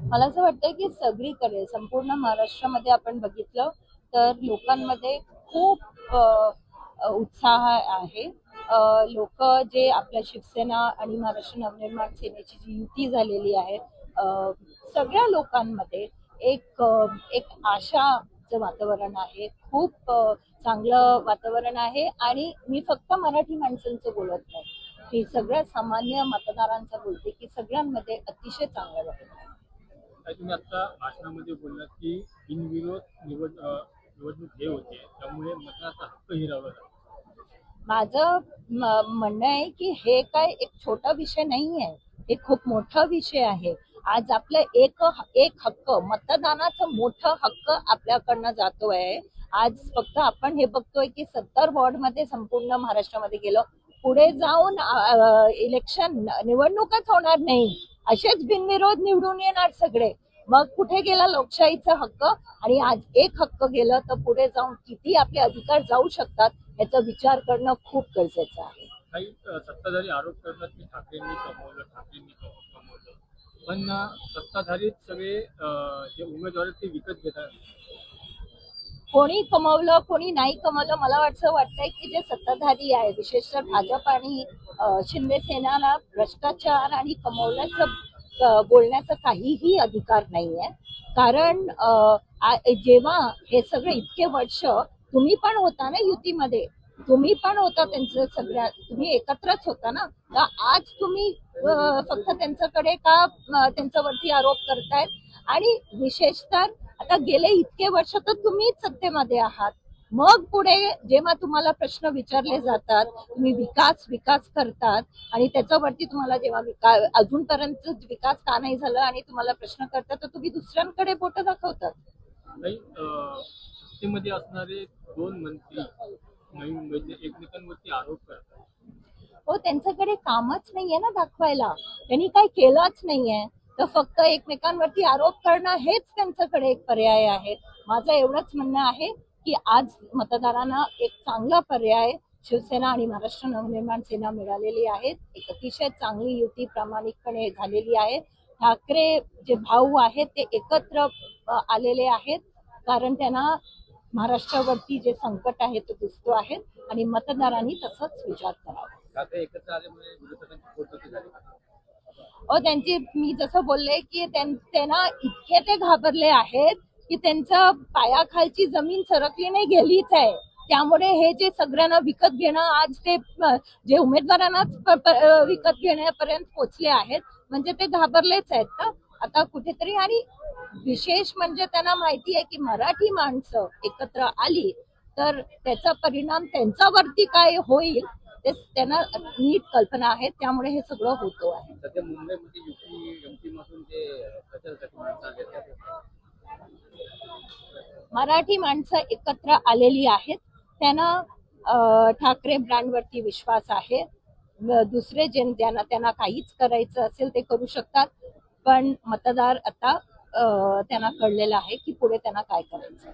मला असं वाटतं की सगळीकडे संपूर्ण महाराष्ट्रामध्ये आपण बघितलं तर लोकांमध्ये खूप उत्साह आहे. लोक जे आपल्या शिवसेना आणि महाराष्ट्र नवनिर्माण सेनेची जी युती झालेली आहे सगळ्या लोकांमध्ये एक एक आशाचं वातावरण आहे. खूप चांगलं वातावरण आहे आणि मी फक्त मराठी माणसांचं बोलत नाही. मी सगळ्या सामान्य मतदारांचं बोलते की सगळ्यांमध्ये अतिशय चांगलं वाटतं तुम्ही आता भाषणामध्ये बोललात की बिनविरोध निवड निवडणूक हे होते. त्यामुळे मतदाराचा हक्क हिरावला जातो. माझं म्हणणं आहे की हे काय एक छोटा विषय नाही आहे हे खूप मोठा विषय आहे. आज आपलं एक एक हक्क मतदानाचं मोठं हक्क आपल्याकडनं जातोय. आज फक्त आपण हे बघतोय की सत्तर वॉर्डमध्ये संपूर्ण महाराष्ट्रामध्ये गेलो. पुढे जाऊन इलेक्शन निवडणूकच होणार नाही. असेच बिनविरोध निवडून येणार सगळे. मग कुठे गेला लोकशाहीचा हक्क? आणि आज एक हक्क गेलं तर पुढे जाऊन किती आपले अधिकार जाऊ शकतात याचा विचार करणं खूप गरजेचं आहे. काही सत्ताधारी आरोप करतात की ठाकरेंनी कमवलं ठाकरेंनी कमवलं. पण अ, सगळे जे उमेदवार ते विकत घेतात. कोणी कमवलं कोणी नाही कमवलं मला वाटतं वाटतंय की जे सत्ताधारी आहे विशेषतः भाजप आणि शिंदे सेनाला भ्रष्टाचार आणि कमवण्याचं बोलण्याचं बोलण्याचा काहीही अधिकार नाहीये. कारण जेव्हा हे सगळे इतके वर्ष तुम्ही पण होता ना युतीमध्ये तुम्ही पण होता त्यांचं सगळ्या तुम्ही एकत्रच होता ना तर आज तुम्ही फक्त त्यांच्याकडे का त्यांच्यावरती आरोप करतायत? आणि विशेषतः आता गेले इतके वर्ष तर तुम्हीच सत्तेमध्ये आहात. मग पुढे जेव्हा तुम्हाला प्रश्न विचारले जातात तुम्ही विकास विकास करतात आणि त्याच्यावरती तुम्हाला जेव्हा विका अजूनपर्यंत विकास का नाही झाला आणि तुम्हाला प्रश्न करतात तर तुम्ही दुसऱ्यांकडे बोट दाखवतात. सत्तेमध्ये असणारे दोन मंत्री एकमेकांवरती आरोप करतात. हो त्यांच्याकडे कामच नाहीये ना दाखवायला. त्यांनी काही केलंच नाहीये. तर फक्त एकमेकांवरती आरोप करणं हेच त्यांच्याकडे एक पर्याय आहे. माझं एवढंच म्हणणं आहे की आज मतदारांना एक चांगला पर्याय शिवसेना आणि महाराष्ट्र नवनिर्माण सेना मिळालेली आहे. एक अतिशय चांगली युती प्रामाणिकपणे झालेली आहे. ठाकरे जे भाऊ आहेत ते एकत्र आलेले आहेत. कारण त्यांना महाराष्ट्रावरती जे संकट आहे तो दिसतो आहे आणि मतदारांनी तसंच विचार करावा. त्यांची मी जसं बोलले की त्यांना इतके ते घाबरले आहेत की त्यांच्या पायाखालची जमीन सरकली नाही गेलीच आहे. त्यामुळे हे जे सगळ्यांना विकत घेणं आज ते जे उमेदवारांनाच विकत घेण्यापर्यंत पोचले आहेत म्हणजे ते घाबरलेच आहेत ना. आता कुठेतरी आणि विशेष म्हणजे त्यांना माहिती आहे की मराठी माणसं एकत्र आली तर त्याचा परिणाम त्यांच्यावरती काय होईल? ते त्यांना नीट कल्पना आहे त्यामुळे हे सगळं होतो आहे. सध्या मुंबईमध्ये युपी एमपी मधून जे प्रचारासाठी माणसं आले आहेत, मराठी माणसं एकत्र आलेली आहेत. त्यांना ठाकरे ब्रँडवरती विश्वास आहे. दुसरे जे ज्यांना त्यांना काहीच करायचं असेल ते करू शकतात. पण मतदार आता त्यांना कळलेलं आहे की पुढे त्यांना काय करायचं